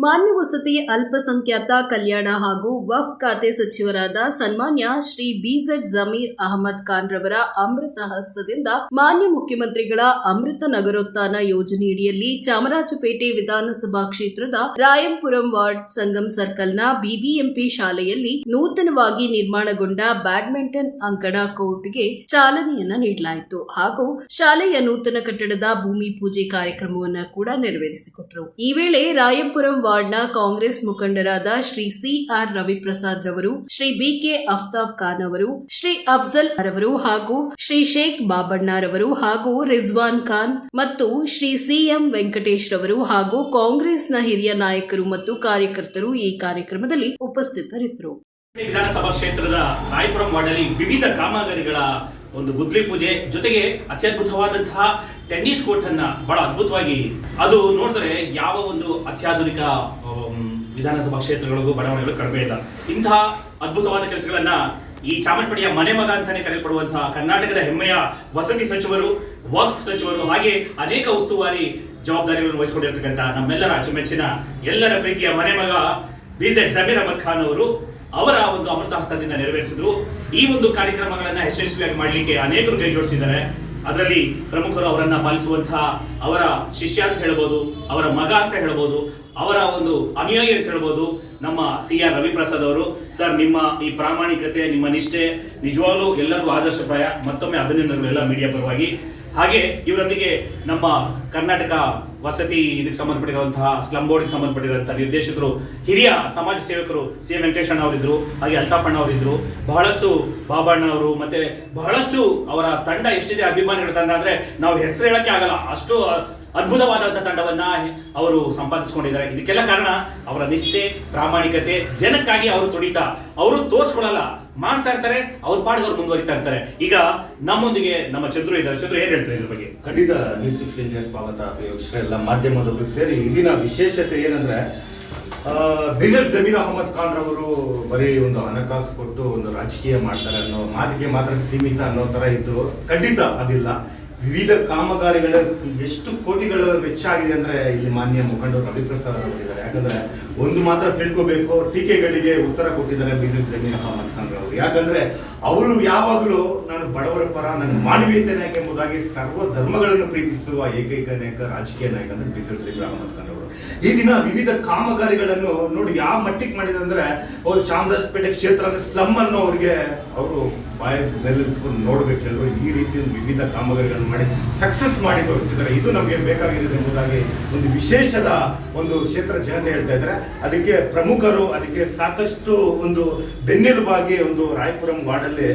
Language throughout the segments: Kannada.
ಮಾನ್ಯ ವಸತಿ ಅಲ್ಪಸಂಖ್ಯಾತ ಕಲ್ಯಾಣ ಹಾಗೂ ವಫ್ ಖಾತೆ ಸಚಿವರಾದ ಸನ್ಮಾನ್ಯ ಶ್ರೀ ಬಿಜೆಡ್ ಜಮೀರ್ ಅಹಮದ್ ಖಾನ್ ರವರ ಅಮೃತ ಹಸ್ತದಿಂದ ಮಾನ್ಯ ಮುಖ್ಯಮಂತ್ರಿಗಳ ಅಮೃತ ನಗರೋತ್ಥಾನ ಯೋಜನೆಯಡಿಯಲ್ಲಿ ಚಾಮರಾಜಪೇಟೆ ವಿಧಾನಸಭಾ ಕ್ಷೇತ್ರದ ರಾಯಂಪುರಂ ವಾರ್ಡ್ ಸಂಗಮ್ ಸರ್ಕಲ್ನ ಬಿಬಿಎಂಪಿ ಶಾಲೆಯಲ್ಲಿ ನೂತನವಾಗಿ ನಿರ್ಮಾಣಗೊಂಡ ಬ್ಯಾಡ್ಮಿಂಟನ್ ಅಂಕಣ ಕೋರ್ಟ್ಗೆ ಚಾಲನೆಯನ್ನ ನೀಡಲಾಯಿತು ಹಾಗೂ ಶಾಲೆಯ ನೂತನ ಕಟ್ಟಡದ ಭೂಮಿ ಪೂಜೆ ಕಾರ್ಯಕ್ರಮವನ್ನು ಕೂಡ ನೆರವೇರಿಸಿಕೊಟ್ಟರು ಈ ವೇಳೆ ರಾಯಂಪುರಂ ವಾರ್ಡ್ನ ಕಾಂಗ್ರೆಸ್ ಮುಖಂಡರಾದ ಶ್ರೀ ಸಿ ಆರ್ ರವಿಪ್ರಸಾದ್ ರವರು, ಶ್ರೀ ಬಿಕೆ ಅಫ್ತಾಬ್ ಖಾನ್ ಅವರು, ಶ್ರೀ ಅಫ್ಜಲ್ ರವರು ಹಾಗೂ ಶ್ರೀ ಶೇಖ್ ಬಾಬಣ್ಣರವರು ಹಾಗೂ ರಿಜ್ವಾನ್ ಖಾನ್ ಮತ್ತು ಶ್ರೀ ಸಿಎಂ ವೆಂಕಟೇಶ್ ರವರು ಹಾಗೂ ಕಾಂಗ್ರೆಸ್ನ ಹಿರಿಯ ನಾಯಕರು ಮತ್ತು ಕಾರ್ಯಕರ್ತರು ಈ ಕಾರ್ಯಕ್ರಮದಲ್ಲಿ ಉಪಸ್ಥಿತರಿದ್ದರು. ವಿಧಾನಸಭಾ ಕ್ಷೇತ್ರದ ರಾಯಪುರ ವಾರ್ಡಲ್ಲಿ ವಿವಿಧ ಕಾಮಗಾರಿಗಳ ಒಂದು ಗುದ್ಲಿ ಪೂಜೆ ಜೊತೆಗೆ ಅತ್ಯದ್ಭುತವಾದಂತಹ ಟೆನ್ನಿಸ್ ಕೋರ್ಟ್ ಅನ್ನ ಬಹಳ ಅದ್ಭುತವಾಗಿ ಅದು ನೋಡಿದ್ರೆ ಯಾವ ಒಂದು ಅತ್ಯಾಧುನಿಕ ವಿಧಾನಸಭಾ ಕ್ಷೇತ್ರಗಳಿಗೂ ಬಡಾವಣೆಗಳು ಕಡಿಮೆ ಇಲ್ಲ. ಇಂತಹ ಅದ್ಭುತವಾದ ಕೆಲಸಗಳನ್ನ ಈ ಚಾಮರಾಜಪೇಟೆಯ ಮನೆ ಮಗ ಅಂತಾನೆ ಕರೆಯಲ್ಪಡುವಂತಹ ಕರ್ನಾಟಕದ ಹೆಮ್ಮೆಯ ವಸತಿ ಸಚಿವರು ವಕ್ಫ್ ಸಚಿವರು ಹಾಗೆ ಅನೇಕ ಉಸ್ತುವಾರಿ ಜವಾಬ್ದಾರಿಗಳನ್ನು ವಹಿಸಿಕೊಂಡಿರ್ತಕ್ಕಂಥ ನಮ್ಮೆಲ್ಲರ ಅಚ್ಚುಮೆಚ್ಚಿನ ಎಲ್ಲರ ಪ್ರೀತಿಯ ಮನೆ ಮಗ ಬಿಜೆಡ್ ಸಮೀರ್ ಅಹಮದ್ ಖಾನ್ ಅವರು ಅವರ ಒಂದು ಅಮೃತ ಹಸ್ತದಿಂದ ನೆರವೇರಿಸಿದ್ರು. ಈ ಒಂದು ಕಾರ್ಯಕ್ರಮಗಳನ್ನ ಯಶಸ್ವಿಯಾಗಿ ಮಾಡಲಿಕ್ಕೆ ಅನೇಕರು ಕೈ ಜೋಡಿಸಿದ್ದಾರೆ. ಅದರಲ್ಲಿ ಪ್ರಮುಖರು ಅವರನ್ನ ಪಾಲಿಸುವಂತಹ ಅವರ ಶಿಷ್ಯ ಅಂತ ಹೇಳ್ಬೋದು, ಅವರ ಮಗ ಅಂತ ಹೇಳ್ಬೋದು, ಅವರ ಒಂದು ಅನುಯಾಯಿ ಅಂತ ಹೇಳ್ಬೋದು ನಮ್ಮ ಸಿ ಆರ್ ರವಿಪ್ರಸಾದ್ ಅವರು. ಸರ್, ನಿಮ್ಮ ಈ ಪ್ರಾಮಾಣಿಕತೆ, ನಿಮ್ಮ ನಿಷ್ಠೆ ನಿಜವಾಗ್ಲೂ ಎಲ್ಲರಿಗೂ ಆದರ್ಶಪ್ರಾಯ ಮತ್ತೊಮ್ಮೆ ಅಭಿನಂದನೆಗಳು ಎಲ್ಲ ಮೀಡಿಯಾ ಪರವಾಗಿ ಹಾಗೆ ಇವರೊಂದಿಗೆ ನಮ್ಮ ಕರ್ನಾಟಕ ವಸತಿ ಇದಕ್ಕೆ ಸಂಬಂಧಪಟ್ಟಿರುವಂತಹ ಸ್ಲಂ ಬೋರ್ಡ್ಗೆ ಸಂಬಂಧಪಟ್ಟಿರುವಂತಹ ನಿರ್ದೇಶಕರು, ಹಿರಿಯ ಸಮಾಜ ಸೇವಕರು ಸಿ ಎಂ ವೆಂಕಟೇಶಣ್ಣ ಅವರಿದ್ರು ಹಾಗೆ ಅಲ್ತಾಫ್ ಅಣ್ಣ ಅವರಿದ್ರು ಬಹಳಷ್ಟು ಬಾಬಣ್ಣ ಅವರು ಮತ್ತೆ ಬಹಳಷ್ಟು ಅವರ ತಂಡ ಎಷ್ಟಿದೆ ಅಭಿಮಾನಿಗಳ ತಂಡ ಅಂದ್ರೆ ನಾವು ಹೆಸರು ಹೇಳಕ್ಕೆ ಆಗಲ್ಲ, ಅಷ್ಟು ಅದ್ಭುತವಾದಂತಹ ತಂಡವನ್ನ ಅವರು ಸಂಪಾದಿಸಿಕೊಂಡಿದ್ದಾರೆ. ಇದಕ್ಕೆಲ್ಲ ಕಾರಣ ಅವರ ನಿಷ್ಠೆ, ಪ್ರಾಮಾಣಿಕತೆ, ಜನಕ್ಕಾಗಿ ಅವರು ತುಡಿತಾ, ಅವರು ತೋರ್ಸ್ಕೊಳಲ್ಲ. ಮಾಡ್ತಾ ಇರ್ತಾರೆ, ಅವ್ರ ಪಾಡಿಗೆ ಅವ್ರು ಮುಂದುವರಿತಾ ಇರ್ತಾರೆ. ಈಗ ನಮ್ಮೊಂದಿಗೆ ನಮ್ಮ ಚಂದ್ರು ಇದ್ದಾರೆ. ಚಂದ್ರು, ಏನ್ ಹೇಳ್ತಾರೆ ಇದ್ರ ಬಗ್ಗೆ? ಖಂಡಿತ ನ್ಯೂಸ್ ಫಿಫ್ಟೀನ್ಗೆ ಸ್ವಾಗತ ಎಲ್ಲ ಮಾಧ್ಯಮದವರು ಸೇರಿ. ಇದಿನ ವಿಶೇಷತೆ ಏನಂದ್ರೆ ಬಿಜೆಡ್ ಜಮೀರ್ ಅಹಮದ್ ಖಾನ್ ರವರು ಬರೀ ಒಂದು ಹಣಕಾಸು ಕೊಟ್ಟು ಒಂದು ರಾಜಕೀಯ ಮಾಡ್ತಾರೆ ಅನ್ನೋ ಮಾತಿಗೆ ಮಾತ್ರ ಸೀಮಿತ ಅನ್ನೋ ತರ ಇದ್ರು. ಖಂಡಿತ ಅದಿಲ್ಲ. ವಿವಿಧ ಕಾಮಗಾರಿಗಳ ಎಷ್ಟು ಕೋಟಿಗಳ ವೆಚ್ಚ ಆಗಿದೆ ಅಂದ್ರೆ ಇಲ್ಲಿ ಮಾನ್ಯ ಮುಖಂಡರು ಅವರು ಹೇಳಿದ್ದಾರೆ. ಯಾಕಂದ್ರೆ ಒಂದು ಮಾತ್ರ ತಿಳ್ಕೋಬೇಕು, ಟೀಕೆಗಳಿಗೆ ಉತ್ತರ ಕೊಟ್ಟಿದ್ದಾರೆ ಬಿಸಿನೆಸ್ ಅಹಮದ್ ಖಾನ್ ಅವರು. ಯಾಕಂದ್ರೆ ಅವರು ಯಾವಾಗಲೂ, ನಾನು ಬಡವರ ಪರ ನನ್ನ ಮಾನವೀಯತೆ ನಾಯಕ ಎಂಬುದಾಗಿ ಸರ್ವ ಧರ್ಮಗಳನ್ನು ಪ್ರೀತಿಸುವ ಏಕೈಕ ನಾಯಕ, ರಾಜಕೀಯ ನಾಯಕ ಅಂದ್ರೆ ಬಿಜೆಪಿ ಜಮೀನ್ ಅಹಮದ್ ಖಾನ್ ಅವರು. ಈ ದಿನ ವಿವಿಧ ಕಾಮಗಾರಿಗಳನ್ನು ನೋಡಿ ಯಾವ ಮಟ್ಟಿಗೆ ಮಾಡಿದೆ ಅಂದ್ರೆ ಅವ್ರು ಚಾಮರಾಜಪೇಟೆ ಕ್ಷೇತ್ರ ಅಂದ್ರೆ ಸ್ಲಮ್ ಅನ್ನೋ ಅವ್ರಿಗೆ ಅವರು ಬಾಯ ಮೇಲೆ ನೋಡ್ಬೇಕು ಈ ರೀತಿ ವಿವಿಧ ಕಾಮಗಾರಿಗಳನ್ನು ಮಾಡಿ ಸಕ್ಸಸ್ ಮಾಡಿ ತೋರಿಸಿದ್ದಾರೆ. ಇದು ನಮಗೆ ಬೇಕಾಗಿದೆ ಎಂಬುದಾಗಿ ಒಂದು ವಿಶೇಷದ ಒಂದು ಕ್ಷೇತ್ರ ಜನತೆ ಹೇಳ್ತಾ ಇದ್ದಾರೆ. ಅದಕ್ಕೆ ಪ್ರಮುಖರು, ಅದಕ್ಕೆ ಸಾಕಷ್ಟು ಒಂದು ಬೆನ್ನೆಲುಬಾಗಿ ಒಂದು ರಾಯಪುರಂ ವಾರ್ಡಲ್ಲಿ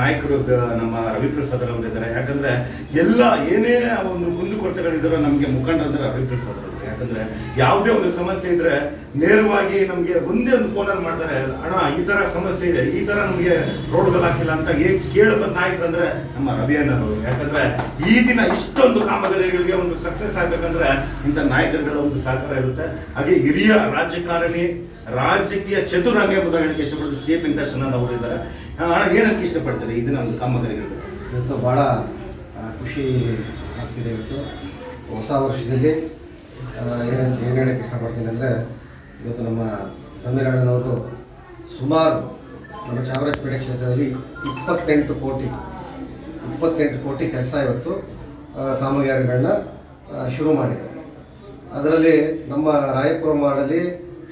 ನಾಯಕರು ನಮ್ಮ ರವಿಪ್ರಸಾದ್ ಅವರು ಇದ್ದಾರೆ. ಯಾಕಂದ್ರೆ ಎಲ್ಲ ಏನೇ ಒಂದು ಕುಂದುಕೊರತೆಗಳಿದ್ದರೂ ನಮಗೆ ಮುಖಂಡರಂದ್ರೆ ರವಿಪ್ರಸಾದ್ ಅವರು. ಯಾಕಂದ್ರೆ ಯಾವುದೇ ಒಂದು ಸಮಸ್ಯೆ ಇದ್ರೆ ನೇರವಾಗಿ ನಮ್ಗೆ ಒಂದೇ ಒಂದು ಫೋನಲ್ಲಿ ಮಾಡ್ತಾರೆ, ಅಣ್ಣ, ಈ ತರ ಸಮಸ್ಯೆ ಇದೆ, ಈ ತರ ನಮ್ಗೆ ರೋಡ್ಗಳು ಹಾಕಿಲ್ಲ ಅಂತ ಏನ್ ಕೇಳೋದ ನಾಯಕರಂದ್ರೆ ನಮ್ಮ ರವಿ ಅವರು ಯಾಕಂದ್ರೆ ಈ ದಿನ ಇಷ್ಟೊಂದು ಕಾಮಗಾರಿಗಳಿಗೆ ಒಂದು ಸಕ್ಸಸ್ ಆಗ್ಬೇಕಂದ್ರೆ ಇಂಥ ನಾಯಕರುಗಳ ಒಂದು ಸಹಕಾರ ಇರುತ್ತೆ. ಹಾಗೆ ಹಿರಿಯ ರಾಜಕಾರಣಿ, ರಾಜಕೀಯ ಚತುರಂಗ ಎಂಬುದಾಗಿ ಸಿ ಎಂ ವೆಂಕಟೇಶ್ವರ ಅವರು ಇದ್ದಾರೆ. ಏನಕ್ಕೆ ಇಷ್ಟಪಡ್ತಾರೆ ಈ ದಿನ ಒಂದು ಕಾಮಗಾರಿಗಳು ಇವತ್ತು ಭಾಳ ಖುಷಿ ಆಗ್ತಿದೆ ಇವತ್ತು. ಹೊಸ ವರ್ಷದಲ್ಲಿ ಏನಂತ ಏನು ಹೇಳಕ್ಕೆ ಇಷ್ಟಪಡ್ತೀನಿ ಅಂದರೆ, ಇವತ್ತು ನಮ್ಮ ಸಮೀರಣ್ಣನವರು ಸುಮಾರು ನಮ್ಮ ಚಾಮರಾಜಪೇಟೆ ಕ್ಷೇತ್ರದಲ್ಲಿ ಇಪ್ಪತ್ತೆಂಟು ಕೋಟಿ ಇಪ್ಪತ್ತೆಂಟು ಕೋಟಿ ಕೆಲಸ ಇವತ್ತು ಕಾಮಗಾರಿಗಳನ್ನ ಶುರು ಮಾಡಿದ್ದಾರೆ. ಅದರಲ್ಲಿ ನಮ್ಮ ರಾಯಪುರ ಮಾಡಲ್ಲಿ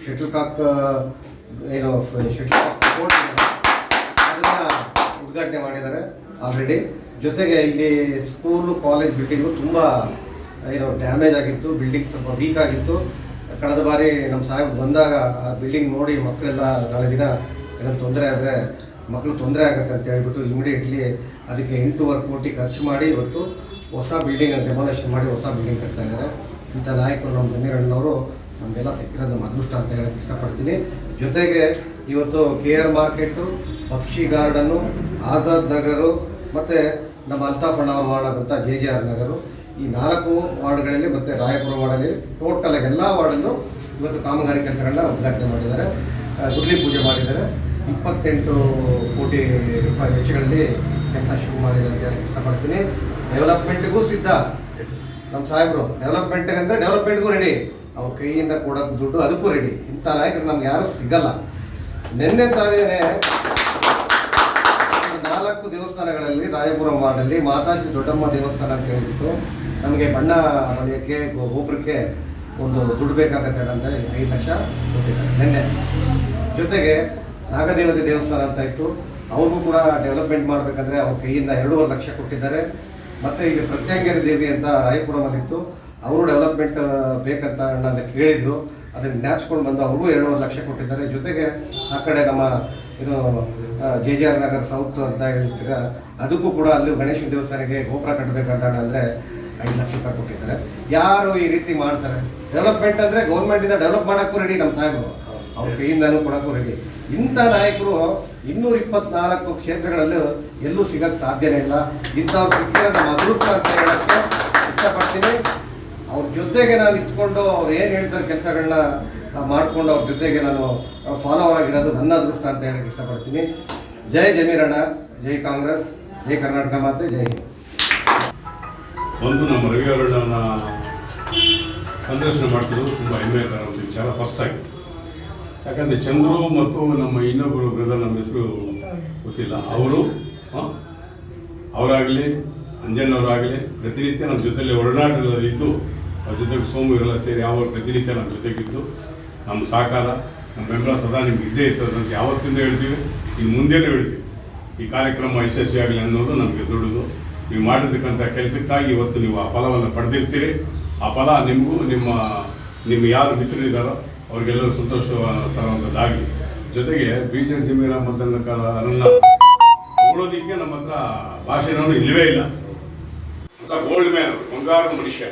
ಶಟಲ್ ಕಾಕ್ ಏನು, ಶಟಲ್ ಕಾಕ್ ಕೋರ್ಟ್ ಅದನ್ನ ಉದ್ಘಾಟನೆ ಮಾಡಿದ್ದಾರೆ ಆಲ್ರೆಡಿ. ಜೊತೆಗೆ ಇಲ್ಲಿ ಸ್ಕೂಲು, ಕಾಲೇಜ್ ಬಿಲ್ಡಿಂಗು ತುಂಬ ಏನು ಡ್ಯಾಮೇಜ್ ಆಗಿತ್ತು ಬಿಲ್ಡಿಂಗ್ ಸ್ವಲ್ಪ ವೀಕ್ ಆಗಿತ್ತು. ಕಳೆದ ಬಾರಿ ನಮ್ಮ ಸಾಹೇಬ್ ಬಂದಾಗ ಆ ಬಿಲ್ಡಿಂಗ್ ನೋಡಿ ಮಕ್ಕಳೆಲ್ಲ ನಾಳೆ ದಿನ ಏನಾದ್ರು ತೊಂದರೆ ಆದರೆ ಮಕ್ಕಳು ತೊಂದರೆ ಆಗುತ್ತೆ ಅಂತ ಹೇಳ್ಬಿಟ್ಟು ಇಮಿಡಿಯೇಟ್ಲಿ ಅದಕ್ಕೆ ಎಂಟೂವರೆ ಕೋಟಿ ಖರ್ಚು ಮಾಡಿ ಇವತ್ತು ಹೊಸ ಬಿಲ್ಡಿಂಗ್ ಡೆಮಾಲೇಷನ್ ಮಾಡಿ ಹೊಸ ಬಿಲ್ಡಿಂಗ್ ಕಟ್ತಾ ಇದ್ದಾರೆ. ಇಂಥ ನಾಯಕರು ನಮ್ಮ ಜಮೀರಣ್ಣವರು ನಮಗೆಲ್ಲ ಸಿಕ್ಕಿರೋದು ನಮ್ಮ ಅದೃಷ್ಟ ಅಂತ ಹೇಳಕ್ಕೆ ಇಷ್ಟಪಡ್ತೀನಿ. ಜೊತೆಗೆ ಇವತ್ತು ಕೆ ಆರ್ ಮಾರ್ಕೆಟು ಪಕ್ಷಿ ಗಾರ್ಡನ್ನು ಆಜಾದ್ ನಗರು ಮತ್ತು ನಮ್ಮ ಅಲ್ತಾಫ್ ಅಣ್ಣ ಮಾಡಾದಂಥ ಜೆ ಜೆ ಆರ್ ನಗರು ಈ ನಾಲ್ಕು ವಾರ್ಡ್ಗಳಲ್ಲಿ ಮತ್ತು ರಾಯಪುರ ವಾರ್ಡಲ್ಲಿ ಟೋಟಲ್ ಆಗಿ ಎಲ್ಲ ವಾರ್ಡಲ್ಲೂ ಇವತ್ತು ಕಾಮಗಾರಿ ಕೆಲಸಗಳನ್ನ ಉದ್ಘಾಟನೆ ಮಾಡಿದ್ದಾರೆ. ದುರ್ಲಿ ಗುದ್ಲಿ ಪೂಜೆ ಮಾಡಿದ್ದಾರೆ. ಇಪ್ಪತ್ತೆಂಟು ಕೋಟಿ ರೂಪಾಯಿ ವೆಚ್ಚಗಳಲ್ಲಿ ಕೆಲಸ ಶುರು ಮಾಡಿದೆ ಅಂತ ಹೇಳಕ್ಕೆ ಇಷ್ಟಪಡ್ತೀನಿ. ಡೆವಲಪ್ಮೆಂಟ್ಗೂ ಸಿದ್ಧ. ನಮ್ಮ ಸಾಹೇಬರು ಡೆವಲಪ್ಮೆಂಟ್ ಅಂದರೆ ಡೆವಲಪ್ಮೆಂಟ್ಗೂ ರೆಡಿ ಅವ್ರ ಕೈಯಿಂದ ಕೊಡೋದು ದುಡ್ಡು ಅದಕ್ಕೂ ರೆಡಿ ಇಂಥ ನಾಯಕರು ನಮ್ಗೆ ಯಾರೂ ಸಿಗಲ್ಲ. ನಿನ್ನೆ ತಾನೇನೆ ಈ ನಾಲ್ಕು ದೇವಸ್ಥಾನಗಳಲ್ಲಿ ರಾಯಪುರಂ ವಾರ್ಡಲ್ಲಿ ಮಾತಾಜಿ ದೊಡ್ಡಮ್ಮ ದೇವಸ್ಥಾನ ಅಂತ ಹೇಳ್ಬಿಟ್ಟು ನಮಗೆ ಬಣ್ಣ ಹೊಲಿಯೋಕ್ಕೆ ಗೋಪುರಕ್ಕೆ ಒಂದು ದುಡ್ಡು ಬೇಕಾಗತ್ತೆ ಅಂತ ಐದು ಲಕ್ಷ ಕೊಟ್ಟಿದ್ದಾರೆ. ನಿನ್ನೆ. ಜೊತೆಗೆ ನಾಗದೇವತೆ ದೇವಸ್ಥಾನ ಅಂತ ಇತ್ತು. ಅವ್ರಿಗೂ ಕೂಡ ಡೆವಲಪ್ಮೆಂಟ್ ಮಾಡಬೇಕಂದ್ರೆ ಅವ್ರ ಕೈಯಿಂದ ಎರಡೂವರೆ ಲಕ್ಷ ಕೊಟ್ಟಿದ್ದಾರೆ. ಮತ್ತೆ ಇಲ್ಲಿ ಪ್ರತ್ಯಂಗೇರಿ ದೇವಿ ಅಂತ ರಾಯಪುರಮಲ್ಲಿತ್ತು ಅವರು ಡೆವಲಪ್ಮೆಂಟ್ ಬೇಕಂತ ಅಣ್ಣ ಕೇಳಿದ್ರು. ಅದನ್ನ ಜ್ಞಾಪಿಸ್ಕೊಂಡು ಬಂದು ಅವ್ರಿಗೂ ಎರಡೂವರೆ ಲಕ್ಷ ಕೊಟ್ಟಿದ್ದಾರೆ. ಜೊತೆಗೆ ಆ ಕಡೆ ನಮ್ಮ ಇದು J J R Nagar south ಅಂತ ಹೇಳ್ತೀರ ಅದಕ್ಕೂ ಕೂಡ ಅಲ್ಲಿ ಗಣೇಶ ದೇವಸ್ಥಾನಕ್ಕೆ ಗೋಪುರ ಕಟ್ಟಬೇಕಂತ ಅಂದ್ರೆ ಐದು ಲಕ್ಷ ರೂಪಾಯಿ ಕೊಟ್ಟಿದ್ದಾರೆ. ಯಾರು ಈ ರೀತಿ ಮಾಡ್ತಾರೆ? ಡೆವಲಪ್ಮೆಂಟ್ ಅಂದ್ರೆ ಗೌರ್ಮೆಂಟ್ ಇಂದ ಡೆವಲಪ್ ಮಾಡಕ್ಕೂ ರೆಡಿ ನಮ್ಮ ಸಾಹೇಬರು. ಅವ್ರ ಕೈಯಿಂದನೂ ಕೊಡಕ್ಕೂ ರೆಡಿ ಇಂಥ ನಾಯಕರು ಇನ್ನೂರ ಇಪ್ಪತ್ನಾಲ್ಕು ಕ್ಷೇತ್ರಗಳಲ್ಲೂ ಎಲ್ಲೂ ಸಿಗಕ್ಕೆ ಸಾಧ್ಯನೇ ಇಲ್ಲ. ಇಂಥವ್ರು ಸಿಕ್ಕಿರೋದು ನಮ್ಮ ಅದೃಷ್ಟ ಅಂತ ಹೇಳಕ್ಕೆ ಇಷ್ಟಪಡ್ತೀನಿ. ಅವ್ರ ಜೊತೆಗೆ ನಾನು ಇಟ್ಕೊಂಡು ಅವ್ರು ಏನು ಹೇಳ್ತಾರೆ ಕೆಲಸಗಳನ್ನ ಮಾಡಿಕೊಂಡು ಅವ್ರ ಜೊತೆಗೆ ನಾನು ಫಾಲೋವರ್ ಆಗಿರೋದು ನನ್ನ ಅದೃಷ್ಟ ಅಂತ ಹೇಳಕ್ಕೆ ಇಷ್ಟಪಡ್ತೀನಿ. ಜೈ ಜಮೀರಣ್ಣ, ಜೈ ಕಾಂಗ್ರೆಸ್, ಜೈ ಕರ್ನಾಟಕ ಮಾತೆ, ಜೈ ಹಿಂದ್. ಒಂದು ನಮ್ಮ ರವಿ ಅವರನ್ನ ಸಂದರ್ಶನ ಮಾಡ್ತಿರೋದು ತುಂಬ ಹೆಮ್ಮೆ ಥರ ಒಂದು ವಿಚಾರ ಫಸ್ಟ್ ಆಗಿ ಯಾಕಂದರೆ ಚಂದ್ರು ಮತ್ತು ನಮ್ಮ ಇನ್ನೊಬ್ಬರು ಬ್ರದರ್ ನಮ್ಮ ಹೆಸರು ಗೊತ್ತಿಲ್ಲ. ಅವರು ಅವರಾಗಲಿ, ಅಂಜಣ್ಣವರಾಗಲಿ, ಪ್ರತಿನಿತ್ಯ ನಮ್ಮ ಜೊತೆಯಲ್ಲಿ ಒಡನಾಟದಲ್ಲಿ ಇದ್ದು ಅವ್ರ ಜೊತೆಗೆ ಸೋಮು ಇವರೆಲ್ಲ ಸೇರಿ ಯಾವ ಪ್ರತಿನಿತ್ಯ ನಮ್ಮ ಜೊತೆಗಿದ್ದು. ನಮ್ಮ ಸಹಕಾರ, ನಮ್ಮ ಬೆಂಬಲ ಸದಾ ನಿಮ್ಗೆ ಇದ್ದೇ ಇರ್ತದೆ ಅಂತ ಯಾವತ್ತಿಂದ ಹೇಳ್ತೀವಿ ಇನ್ನು ಮುಂದೆನೂ ಹೇಳ್ತೀವಿ. ಈ ಕಾರ್ಯಕ್ರಮ ಯಶಸ್ವಿಯಾಗಲಿ ಅನ್ನೋದು ನಮಗೆ ದೊಡ್ಡದು ನೀವು ಮಾಡಿರ್ತಕ್ಕಂಥ ಕೆಲಸಕ್ಕಾಗಿ ಇವತ್ತು ನೀವು ಆ ಫಲವನ್ನು ಪಡೆದಿರ್ತೀರಿ. ಆ ಫಲ ನಿಮಗೂ, ನಿಮ್ಮ ನಿಮ್ಮ ಯಾರು ಮಿತ್ರರಿದ್ದಾರೋ ಅವ್ರಿಗೆಲ್ಲರೂ ಸಂತೋಷ ತರುವಂಥದ್ದಾಗಲಿ. ಜೊತೆಗೆ ಬಿ ಜೆ ಸಿಮೀರ ಮದ್ದನ್ನ ನೋಡೋದಕ್ಕೆ ನಮ್ಮ ಹತ್ರ ಭಾಷೆನೂ ಇಲ್ಲವೇ ಇಲ್ಲ. ಅಂತ ಗೋಲ್ಡ್ ಮ್ಯಾನ್ ಬಂಗಾರದ ಮನುಷ್ಯ.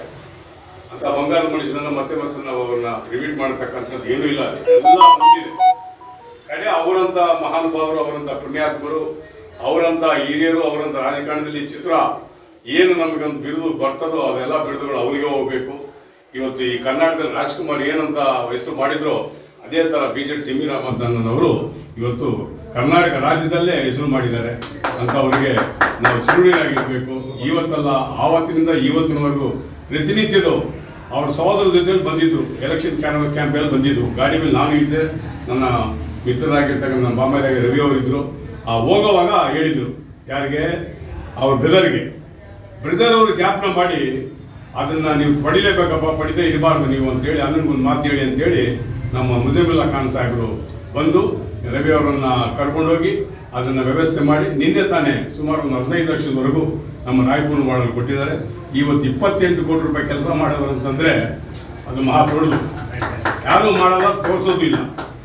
ಅಂತ ಬಂಗಾರ ಮನುಷ್ಯನನ್ನ ಮತ್ತೆ ಮತ್ತೆ ನಾವು ಅವ್ರನ್ನ ರಿವೀಟ್ ಮಾಡತಕ್ಕಂಥದ್ದು ಏನೂ ಇಲ್ಲ. ಎಲ್ಲ ಬಂದಿದೆ ಕಡೆ ಅವರಂತ ಮಹಾನುಭಾವರು, ಅವರಂತ ಪುಣ್ಯಾತ್ಮರು, ಅವರಂತ ಹಿರಿಯರು, ಅವರಂತ ರಾಜಕಾರಣದಲ್ಲಿ ಚಿತ್ರ ಏನು ನಮಗೊಂದು ಬಿರುದು ಬರ್ತದೋ ಅದೆಲ್ಲ ಬಿರುದುಗಳು ಅವರಿಗೆ ಹೋಗಬೇಕು. ಇವತ್ತು ಈ ಕರ್ನಾಟಕದಲ್ಲಿ ರಾಜ್ಕುಮಾರ್ ಏನಂತ ಹೆಸರು ಮಾಡಿದ್ರು ಅದೇ ತರ ಬಿ ಜೆ ಜಮೀರ್ ಅಹಮದ್ ಅನ್ನೋರು ಇವತ್ತು ಕರ್ನಾಟಕ ರಾಜ್ಯದಲ್ಲೇ ಹೆಸರು ಮಾಡಿದ್ದಾರೆ. ಅಂತ ಅವರಿಗೆ ನಾವು ಚಿರುಣಿಯಾಗಿರ್ಬೇಕು ಇವತ್ತಲ್ಲ, ಆವತ್ತಿನಿಂದ ಇವತ್ತಿನವರೆಗೂ ಪ್ರತಿನಿತ್ಯದ ಅವ್ರ ಸಹೋದರ ಜೊತೆಯಲ್ಲಿ ಬಂದಿದ್ದರು ಎಲೆಕ್ಷನ್ ಕ್ಯಾನ್ ಕ್ಯಾಂಪಲ್ಲಿ ಬಂದಿದ್ದರು ಗಾಡಿ ಮೇಲೆ ನಾನು ಇದ್ದೆ. ನನ್ನ ಮಿತ್ರರಾಗಿರ್ತಕ್ಕಂಥ ನನ್ನ ಬಾಂಬೆದಾಗ ರವಿ ಅವರಿದ್ರು. ಆ ಹೋಗೋವಾಗ ಹೇಳಿದ್ರು. ಯಾರಿಗೆ? ಅವ್ರ ಬ್ರದರ್ಗೆ ಬ್ರದರ್ ಅವರು ಜ್ಞಾಪನ ಮಾಡಿ, ಅದನ್ನ ನೀವು ಪಡಿಲೇಬೇಕಪ್ಪ, ಪಡಿದೇ ಇರಬಾರ್ದು ನೀವು ಅಂತೇಳಿ ಒಂದು ಮಾತು ಹೇಳಿ ಅಂತೇಳಿ ನಮ್ಮ ಮುಜಮಿಲ್ಲಾ ಖಾನ್ ಸಾಹೇಬರು ಬಂದು ರವಿ ಅವರನ್ನ ಕರ್ಕೊಂಡೋಗಿ ಅದನ್ನ ವ್ಯವಸ್ಥೆ ಮಾಡಿ ನಿನ್ನೆ ತಾನೇ ಸುಮಾರು ಒಂದು ಹದಿನೈದು ಲಕ್ಷದವರೆಗೂ ನಮ್ಮ ರಾಯಪುರ ಮಾಡಲು ಕೊಟ್ಟಿದ್ದಾರೆ. ಇವತ್ತು ಇಪ್ಪತ್ತೆಂಟು ಕೋಟಿ ರೂಪಾಯಿ ಕೆಲಸ ಮಾಡೋರು ಅಂತಂದರೆ ಅದು ಮಹಾ ದೊಡ್ಡದು. ಯಾರು ಮಾಡಲ್ಲ, ತೋರಿಸೋದು ಇಲ್ಲ.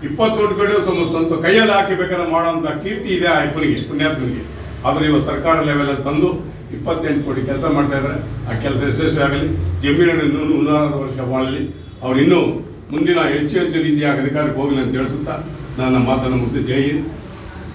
ಇಪ್ಪತ್ತೊಂದು ಕಡೆ ಸ್ವ- ಸ್ವಂತ ಕೈಯಲ್ಲಿ ಹಾಕಿಬೇಕಾದ್ರೆ ಮಾಡೋಂಥ ಕೀರ್ತಿ ಇದೆ ಆ ಅಪ್ಪನಿಗೆ ಪುಣ್ಯಾತ್ಮನಿಗೆ. ಆದರೆ ಇವಾಗ ಸರ್ಕಾರ ಲೆವೆಲಲ್ಲಿ ತಂದು ಇಪ್ಪತ್ತೆಂಟು ಕೋಟಿ ಕೆಲಸ ಮಾಡ್ತಾ ಇದ್ದಾರೆ. ಆ ಕೆಲಸ ಯಶಸ್ವಿ ಆಗಲಿ. ಜಮೀನಿನ ನೂರಾರು ವರ್ಷ ಮಾಡಲಿ ಅವ್ರು ಇನ್ನೂ ಮುಂದಿನ ಹೆಚ್ಚು ಹೆಚ್ಚು ರೀತಿಯಾಗಿ ಅಧಿಕಾರಕ್ಕೆ ಹೋಗಲಿ ಅಂತ ತಿಳಿಸುತ್ತಾ ನನ್ನ ಮಾತನ್ನು ಮುಗಿಸಿ ಜೈ ಹಿಂದ್.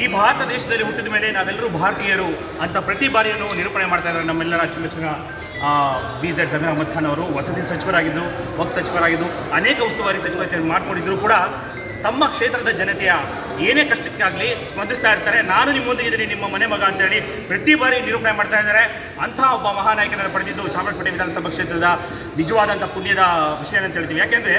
ಈ ಭಾರತ ದೇಶದಲ್ಲಿ ಹುಟ್ಟಿದ ಮೇಲೆ ನಾವೆಲ್ಲರೂ ಭಾರತೀಯರು ಅಂತ ಪ್ರತಿ ಬಾರಿಯನ್ನು ನಿರೂಪಣೆ ಮಾಡ್ತಾ ಇದ್ದಾರೆ ನಮ್ಮೆಲ್ಲರ ಅಚ್ಚುಮೆಚ್ಚಿನ ಬಿ ಜೆಡ್ ಸಮೀರ್ ಅಹಮದ್ ಖಾನ್ ಅವರು. ವಸತಿ ಸಚಿವರಾಗಿದ್ದು ವಕ್ ಸಚಿವರಾಗಿದ್ದು, ಅನೇಕ ಉಸ್ತುವಾರಿ ಸಚಿವತೆ ಮಾಡಿಕೊಂಡಿದ್ದರೂ ಕೂಡ ತಮ್ಮ ಕ್ಷೇತ್ರದ ಜನತೆಯ ಏನೇ ಕಷ್ಟಕ್ಕಾಗಲಿ ಸ್ಪಂದಿಸ್ತಾ ಇರ್ತಾರೆ. ನಾನು ನಿಮ್ಮೊಂದಿಗಿದ್ದೀನಿ ನಿಮ್ಮ ಮನೆ ಮಗ ಅಂತೇಳಿ ಪ್ರತಿ ಬಾರಿ ನಿರೂಪಣೆ ಮಾಡ್ತಾ ಇದ್ದಾರೆ. ಅಂಥ ಒಬ್ಬ ಮಹಾನಾಯಕನನ್ನು ಪಡೆದಿದ್ದು ಚಾಮರಾಜಪೇಟೆ ವಿಧಾನಸಭಾ ಕ್ಷೇತ್ರದ ನಿಜವಾದಂಥ ಪುಣ್ಯದ ವಿಷಯ ಅಂತ ಹೇಳ್ತೀವಿ. ಯಾಕೆಂದರೆ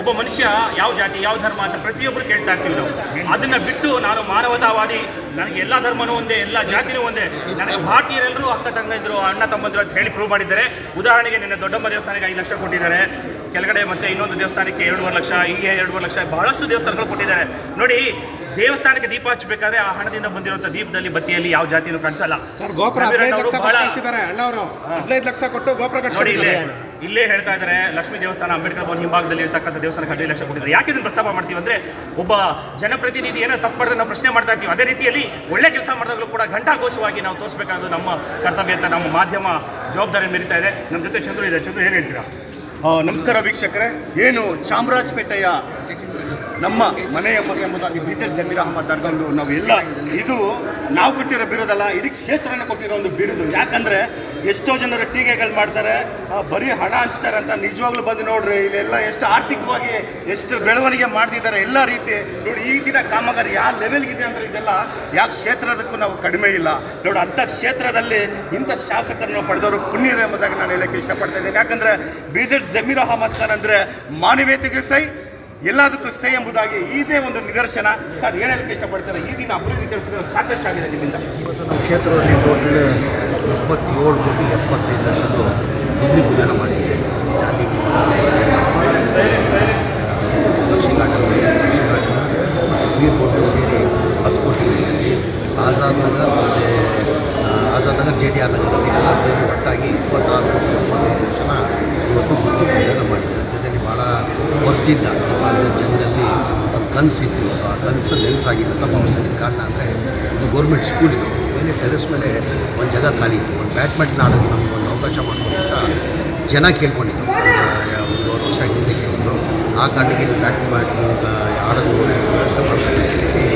ಒಬ್ಬ ಮನುಷ್ಯ ಯಾವ ಜಾತಿ, ಯಾವ ಧರ್ಮ ಅಂತ ಪ್ರತಿಯೊಬ್ಬರು ಕೇಳ್ತಾ ಇರ್ತೀವಿ ನಾವು. ಅದನ್ನು ಬಿಟ್ಟು ನಾನು ಮಾನವತಾವಾದಿ ನನಗೆ ಎಲ್ಲ ಧರ್ಮನೂ ಒಂದೇ, ಎಲ್ಲ ಜಾತಿನೂ ಒಂದೇ. ನನಗೆ ಭಾರತೀಯರೆಲ್ಲರೂ ಅಕ್ಕ ತಂಗಿದ್ರು, ಅಣ್ಣ ತಮ್ಮಂದ್ರು ಅಂತ ಹೇಳಿ ಪ್ರೂವ್ ಮಾಡಿದ್ದಾರೆ. ಉದಾಹರಣೆಗೆ ನಿನ್ನೆ ದೊಡ್ಡಮ್ಮ ದೇವಸ್ಥಾನಕ್ಕೆ ಐದು ಲಕ್ಷ ಕೊಟ್ಟಿದ್ದಾರೆ. ಕೆಳಗಡೆ ಮತ್ತೆ ಇನ್ನೊಂದು ದೇವಸ್ಥಾನಕ್ಕೆ ಎರಡೂವರೆ ಲಕ್ಷ, ಹೀಗೆ ಎರಡೂವರೆ ಲಕ್ಷ, ಬಹಳಷ್ಟು ದೇವಸ್ಥಾನಗಳು ಕೊಟ್ಟಿದ್ದಾರೆ. ನೋಡಿ ದೇವಸ್ಥಾನಕ್ಕೆ ದೀಪ ಹಚ್ಚಬೇಕಾದ್ರೆ ಆ ಹಣದಿಂದ ಬಂದಿರುವಂತ ದೀಪದಲ್ಲಿ ಬತ್ತಿಯಲ್ಲಿ ಯಾವ ಜಾತಿನೂ ಕಾಣಿಸಲ್ಲ. ಲಕ್ಷ ಅಣ್ಣವರು ಹದಿನೈದು ಲಕ್ಷ ಕೊಟ್ಟು ಗೋಪುರ ನೋಡಿ ಇಲ್ಲೇ ಕಟ್ಟಿಸಿದ್ದಾರೆ ಇಲ್ಲೇ ಹೇಳ್ತಾ ಇದ್ದಾರೆ ಲಕ್ಷ್ಮೀ ದೇವಸ್ಥಾನ ಅಂಬೇಡ್ಕರ್ ಭವನ ಹಿಂಭಾಗದಲ್ಲಿ ಇರ್ತಕ್ಕಂಥ ದೇವಸ್ಥಾನಕ್ಕೆ ಹದಿನೈದು ಲಕ್ಷ ಕೊಟ್ಟಿದ್ದಾರೆ. ಯಾಕೆ ಇದನ್ನು ಪ್ರಸ್ತಾಪ ಮಾಡ್ತೀವಿ ಅಂದ್ರೆ ಒಬ್ಬ ಜನಪ್ರತಿನಿಧಿ ಏನೋ ತಪ್ಪು ಮಾಡಿದ್ರೆ ನಾವು ಪ್ರಶ್ನೆ ಮಾಡ್ತಾ ಇರ್ತೀವಿ. ಅದೇ ರೀತಿಯಲ್ಲಿ ಒಳ್ಳೆ ಕೆಲಸ ಮಾಡಿದಾಗಲೂ ಕೂಡ ಘಂಟಾಘೋಷವಾಗಿ ನಾವು ತೋರಿಸಬೇಕಾದ ನಮ್ಮ ಕರ್ತವ್ಯ ಅಂತ ನಮ್ಮ ಮಾಧ್ಯಮ ಜವಾಬ್ದಾರಿ ಮೀರಿತಾ ಇದೆ. ನಮ್ಮ ಜೊತೆ ಚಂದ್ರು ಇದೆ. ಚಂದ್ರು ಏನು ಹೇಳ್ತೀರಾ? ಆ, ನಮಸ್ಕಾರ ವೀಕ್ಷಕರೇ. ಏನು ಚಾಮರಾಜಪೇಟೆಯ ನಮ್ಮ ಮನೆಯ ಮಗ ಎಂಬುದಾಗಿ ಬಿ ಜೆಡ್ ಜಮೀರ್ ಅಹಮದ್ ದರ್ಗಂದು ನಾವು ಎಲ್ಲ ಇದು ನಾವು ಕೊಟ್ಟಿರೋ ಬಿರುದಲ್ಲ, ಇಡೀ ಕ್ಷೇತ್ರನ ಕೊಟ್ಟಿರೋ ಒಂದು ಬಿರುದು. ಯಾಕಂದ್ರೆ ಎಷ್ಟೋ ಜನರು ಟೀಕೆಗಳು ಮಾಡ್ತಾರೆ ಬರೀ ಹಣ ಹಂಚ್ತಾರೆ ಅಂತ ನಿಜವಾಗ್ಲೂ ಬಂದು ನೋಡ್ರಿ, ಇಲ್ಲೆಲ್ಲ ಎಷ್ಟು ಆರ್ಥಿಕವಾಗಿ ಎಷ್ಟು ಬೆಳವಣಿಗೆ ಮಾಡ್ತಿದ್ದಾರೆ ಎಲ್ಲ ರೀತಿ. ನೋಡಿ, ಈ ದಿನ ಕಾಮಗಾರಿ ಯಾವ ಲೆವೆಲ್ಗಿದೆ ಅಂದ್ರೆ ಇದೆಲ್ಲ ಯಾವ ಕ್ಷೇತ್ರದಕ್ಕೂ ನಾವು ಕಡಿಮೆ ಇಲ್ಲ. ನೋಡಿ, ಅಂಥ ಕ್ಷೇತ್ರದಲ್ಲಿ ಇಂಥ ಶಾಸಕರನ್ನು ಪಡೆದವರು ಪುಣ್ಯರು ಎಂಬುದಾಗಿ ನಾನು ಹೇಳಕ್ಕೆ ಇಷ್ಟಪಡ್ತಾ ಇದ್ದೀನಿ. ಯಾಕಂದ್ರೆ ಬಿ ಜೆಡ್ ಜಮೀರ್ ಅಹಮದ್ ಖಾನ್ ಅಂದ್ರೆ ಮಾನವೀಯತೆಗೆ ಸೈ ಎಲ್ಲದಕ್ಕೂ ಸೇ ಎಂಬುದಾಗಿ ಇದೇ ಒಂದು ನಿದರ್ಶನ. ಸರ್, ಏನು ಹೇಳಕ್ಕೆ ಇಷ್ಟಪಡ್ತಾರೆ? ಈ ದಿನ ಅಭಿವೃದ್ಧಿ ಕೆಲಸಗಳು ಸಾಕಷ್ಟು ಆಗಿದೆ ನಿಮ್ಮಿಂದ. ಇವತ್ತು ನಮ್ಮ ಕ್ಷೇತ್ರದಲ್ಲಿ ಒಳ್ಳೆ ಇಪ್ಪತ್ತೇಳು ಕೋಟಿ ಎಪ್ಪತ್ತೈದು ಲಕ್ಷದ್ದು ಭೂಮಿ ಪೂಜೆನ ಮಾಡಿದ್ದೀವಿ ಜಾತಿ ಲಕ್ಷಿ ಗಾರ್ಡನ್ ಲಕ್ಷಿ ಗಾರ್ಡನ್ ಮತ್ತು ಪೀರ್ ಬೋಟ್ ಸೇರಿ ಹತ್ತು ಕೋಟಿ ವೆಚ್ಚದಲ್ಲಿ ಆಜಾದ್ ನಗರ್ ಮತ್ತು Azad Nagar J J R ನಗರಲ್ಲಿ ಎಲ್ಲ ಸೇರಿ ಒಟ್ಟಾಗಿ ಇಪ್ಪತ್ತಾರು ಕೋಟಿ ಎಪ್ಪತ್ತೈದು ಲಕ್ಷನ ಇವತ್ತು ಭೂಮಿ ಪೂಜೆನ ಮಾಡಿದ್ದೀವಿ ಜೊತೆಲಿ ಭಾಳ ವರ್ಷದಿಂದ ಈ ಭಾಗದ ಜನದಲ್ಲಿ ಒಂದು ಕನಸಿತ್ತು ಇವತ್ತು ಆ ಕನಸು ನೆಲೆಸಾಗಿದೆ ಅಂತ ಭಾವಿಸ್ತೀನಿ ಕಾರಣ ಅಂದರೆ ಇದು ಗೌರ್ಮೆಂಟ್ ಸ್ಕೂಲ್ ಇದು. ಮೇಲೆ ಟೆರೆಸ್ ಮೇಲೆ ಒಂದು ಜಾಗ ಖಾಲಿ ಇತ್ತು. ಒಂದು ಬ್ಯಾಡ್ಮಿಂಟನ್ ಆಡೋದು ನಮಗೆ ಒಂದು ಅವಕಾಶ ಮಾಡಿಕೊಡಿ ಅಂತ ಜನ ಕೇಳ್ಕೊಂಡಿದ್ರು. ಒಂದು ಒಂದೂವರೆ ವರ್ಷ ಹಿಂದೆ ಕೇಳಿದ್ರು. ಆ ಕಾರಣಕ್ಕೆ ಇಲ್ಲಿ ಬ್ಯಾಡ್ಮಿಂಟನ್ ಆಡೋದು ಒಂದು ವ್ಯವಸ್ಥೆ ಮಾಡ್ತಾರೆ ಅಂತೇಳಿ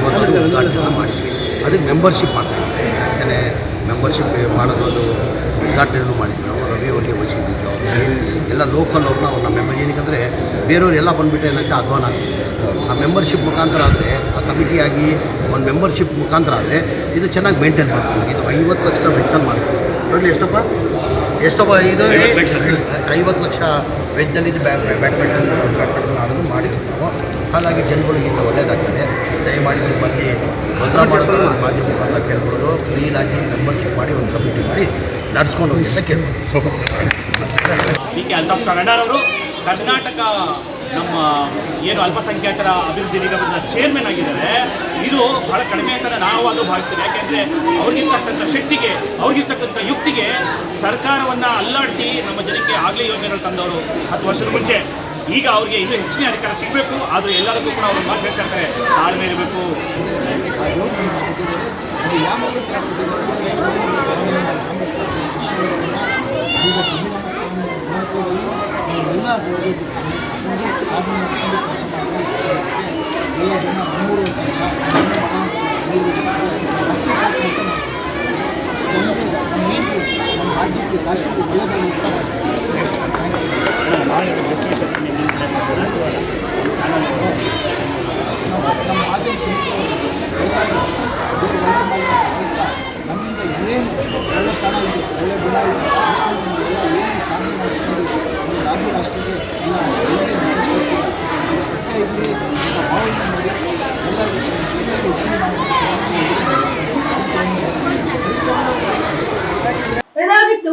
ಇವತ್ತು ಉದ್ಘಾಟನೆ ಮಾಡಿದ್ವಿ. ಅದಕ್ಕೆ ಮೆಂಬರ್ಶಿಪ್ ಮಾಡ್ತಾಯಿದ್ವಿ ಯಾಕಂದರೆ ಮೆಂಬರ್ಶಿಪ್ ಮಾಡೋದು ಅದು ಉದ್ಘಾಟನೆಯನ್ನು ಮಾಡಿದ್ವಿ ನಾವು ರವಿ ಅವರಿಗೆ ವಹಿಸಿದ್ವಿ ಎಲ್ಲ ಲೋಕಲ್ ಅವ್ರನ್ನ ನಮ್ಮ ಮೆಂಬರ್ ಏನಕ್ಕಂದರೆ ಬೇರೆಯವ್ರು ಎಲ್ಲ ಬಂದುಬಿಟ್ಟು ಏನಕ್ಕೆ ಅಧ್ವಾನ ಆಗ್ತಿದೆ ಆ ಮೆಂಬರ್ಶಿಪ್ ಮುಖಾಂತರ ಆದರೆ ಕಮಿಟಿಯಾಗಿ ಒಂದು ಮೆಂಬರ್ಶಿಪ್ ಮುಖಾಂತರ ಆದರೆ ಇದು ಚೆನ್ನಾಗಿ ಮೇಂಟೈನ್ ಮಾಡ್ತೀವಿ. ಇದು ಐವತ್ತು ಲಕ್ಷ ವೆಚ್ಚಲ್ಲಿ ಮಾಡ್ತೀವಿ ನೋಡಿ ಎಷ್ಟಪ್ಪ? ಎಷ್ಟಪ್ಪ ಇದು? ಐವತ್ತು ಲಕ್ಷ. ವೆಜ್ಜಲ್ಲಿ ಇದು ಬ್ಯಾ ಬ್ಯಾಡ್ಮಿಂಟನ್ ಬ್ಯಾಡ್ಮಿಂಟನ್ ಆಡೋದು ಮಾಡಿದ್ವಿ ನಾವು. ಹಾಗಾಗಿ ಜನಗಳಿಗೆ ಇದು ಒಳ್ಳೆಯದಾಗ್ತದೆ ದಯಮಾಡಿ ನಿಮ್ಮಲ್ಲಿ ಮೊದಲ ಮಾಡೋದು ಮಾಧ್ಯಮ ಮುಖಾಂತರ ಕೇಳ್ಬೋದು ಕ್ಲೀನಾಗಿ ಮೆಂಬರ್ಶಿಪ್ ಮಾಡಿ ಒಂದು ಕಮಿಟಿ ಮಾಡಿ ನಡೆಸ್ಕೊಂಡು ಹೋಗಿ ಅಂತ ಕೇಳ್ಬೋದು. ಡಿ ಕೆ ಅಲ್ತಾಫ್ ಖಾನ್ ಅವರು ಕರ್ನಾಟಕ ನಮ್ಮ ಏನು ಅಲ್ಪಸಂಖ್ಯಾತರ ಅಭಿವೃದ್ಧಿ ನಿಗಮದ ಚೇರ್ಮನ್ ಆಗಿದ್ದಾರೆ, ಇದು ಬಹಳ ಕಡಿಮೆ ಅಂತ ನಾವು ಅದು ಭಾವಿಸ್ತೀವಿ. ಯಾಕೆಂದರೆ ಅವ್ರಿಗಿರ್ತಕ್ಕಂಥ ಶಕ್ತಿಗೆ, ಅವ್ರಿಗಿರ್ತಕ್ಕಂಥ ಯುಕ್ತಿಗೆ ಸರ್ಕಾರವನ್ನು ಅಲ್ಲಾಡಿಸಿ ನಮ್ಮ ಜನಕ್ಕೆ ಆಗಲೇ ಯೋಜನೆಗಳು ತಂದವರು ಹತ್ತು ವರ್ಷದ ಮುಂಚೆ. ಈಗ ಅವ್ರಿಗೆ ಇನ್ನೂ ಹೆಚ್ಚಿನ ಅಧಿಕಾರ ಸಿಗಬೇಕು, ಆದರೆ ಎಲ್ಲದಕ್ಕೂ ಕೂಡ ಅವರು ಮಾತು ಹೇಳ್ತಾ ಇರ್ತಾರೆ, ತಾಳ್ಮೆ ಇರಬೇಕು. ಎಲ್ಲ ಸಾಧನೆ ಮಾಡ್ಕೊಂಡು ಕೆಲಸ ಮಾಡ್ಕೊಂಡು ಎಲ್ಲ ಜನ ನಮ್ಮೂರು ಮತ್ತೆ ಸಾಕು ಅಂತ ನಮಗೆ ನಮ್ಮ ಏನು ನಮ್ಮ ರಾಜ್ಯಕ್ಕೆ ರಾಷ್ಟ್ರಕ್ಕೆ ಒಳ್ಳೆದಾಗಿ ಅಂತ ಭಾವಿಸ್ತೀನಿ. ನಮ್ಮ ನಮ್ಮ ಮಾಧ್ಯಮ ಸಮಿತಿಯವರು ಎಲ್ಲರಿಗೂ ದೇವರು ಒಳ್ಳೆ ಮಾಡಿ ಬಯಸ್ತಾ ನಮ್ಮಿಂದ ಏನು ಒಳ್ಳೆ ತನ ಇದೆ ಒಳ್ಳೆ ಗುಣ ಇದೆ ಹಂಚ್ಕೊಂಡು ಎಲ್ಲ ಏನು ಸಾಧನೆ ಮಾಡಿಸ್ಕೊಂಡು ನಮ್ಮ ರಾಜ್ಯ ರಾಷ್ಟ್ರಕ್ಕೆ ಎಲ್ಲ ಒಳ್ಳೆ ಮೆಸೇಜ್ ಕೊಡ್ತೀವಿ ಅದು ಸತ್ಯ ಇರಲಿ ಅಂತ ಭಾವನೆ ಮಾಡಿ ಎಲ್ಲರಿಗೂ ಜೊತೆಗೆ ಇರ್ತೀವಿ ನಾವು ಅಂತ ಸಮಾಧಾನ ಇರ್ತೀವಿ. ಜೈ ಹಿಂದ್, ಜೈ ಭಾರತ್. ಇದಾಗಿತ್ತು